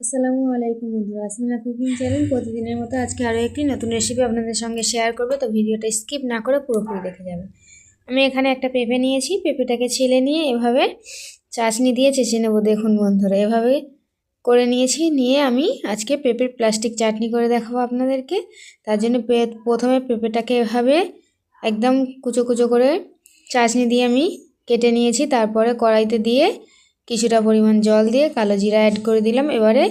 আসসালামু আলাইকুম বন্ধুরা, আসমিনা কুকিং চ্যানেল। প্রতিদিনের মতো আজকে আরও একটি নতুন রেসিপি আপনাদের সঙ্গে শেয়ার করব। তো ভিডিওটা স্কিপ না করে পুরোপুরি দেখে যাবেন। আমি এখানে একটা পেঁপে নিয়েছি, পেঁপেটাকে ছেলে নিয়ে এভাবে চাশনি দিয়ে চেঁচে নেব। দেখুন বন্ধুরা, এভাবে করে নিয়েছি, নিয়ে আমি আজকে পেঁপের প্লাস্টিক চাটনি করে দেখাবো আপনাদেরকে। তার জন্য প্রথমে পেঁপেটাকে এভাবে একদম কুচো কুচো করে চাশনি দিয়ে আমি কেটে নিয়েছি। তারপরে কড়াইতে দিয়ে কিছুটা পরিমাণ জল দিয়ে কালো জিরা অ্যাড করে দিলাম। এবারে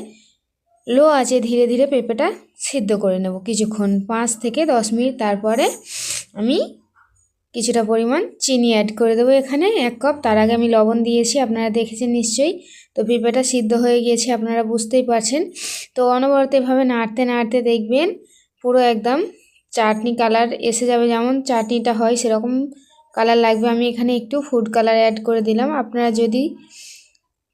লো আছে ধীরে ধীরে পেঁপেটা সিদ্ধ করে নেব। কিছুক্ষণ, পাঁচ থেকে দশ মিনিট তারপরে আমি কিছুটা পরিমাণ চিনি অ্যাড করে দেবো এখানে। এক কাপ তার আগে আমি লবণ দিয়েছি, আপনারা দেখেছেন নিশ্চয়ই। তো পেঁপেটা সিদ্ধ হয়ে গিয়েছে, আপনারা বুঝতেই পারছেন। তো অনবরত এভাবে নাড়তে নাড়তে দেখবেন পুরো একদম চাটনি কালার এসে যাবে। যেমন চাটনিটা হয়, সেরকম কালার লাগবে। আমি এখানে একটু ফুড কালার অ্যাড করে দিলাম। আপনারা যদি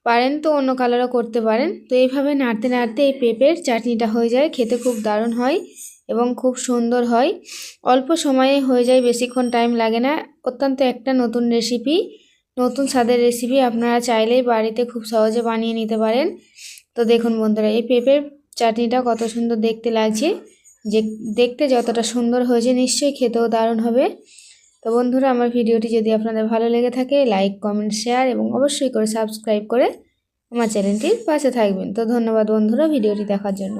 পারেন তো অন্য কালারও করতে পারেন। তো এইভাবে নাড়তে নাড়তে এই পেঁপের চাটনিটা হয়ে যায়, খেতে খুব দারুণ হয় এবং খুব সুন্দর হয়। অল্প সময়ে হয়ে যায়, বেশিক্ষণ টাইম লাগে না। অত্যন্ত একটা নতুন রেসিপি নতুন স্বাদের রেসিপি আপনারা চাইলেই বাড়িতে খুব সহজে বানিয়ে নিতে পারেন। তো দেখুন বন্ধুরা, এই পেঁপের চাটনিটা কত সুন্দর দেখতে লাগছে। যে, দেখতে যতটা সুন্দর হয়েছে নিশ্চয়ই খেতেও দারুণ হবে। তো বন্ধুরা, আমার ভিডিওটি যদি আপনাদের ভালো লেগে থাকে লাইক কমেন্ট শেয়ার এবং অবশ্যই করে সাবস্ক্রাইব করে আমার চ্যানেলটির পাশে থাকবেন। তো ধন্যবাদ বন্ধুরা ভিডিওটি দেখার জন্য।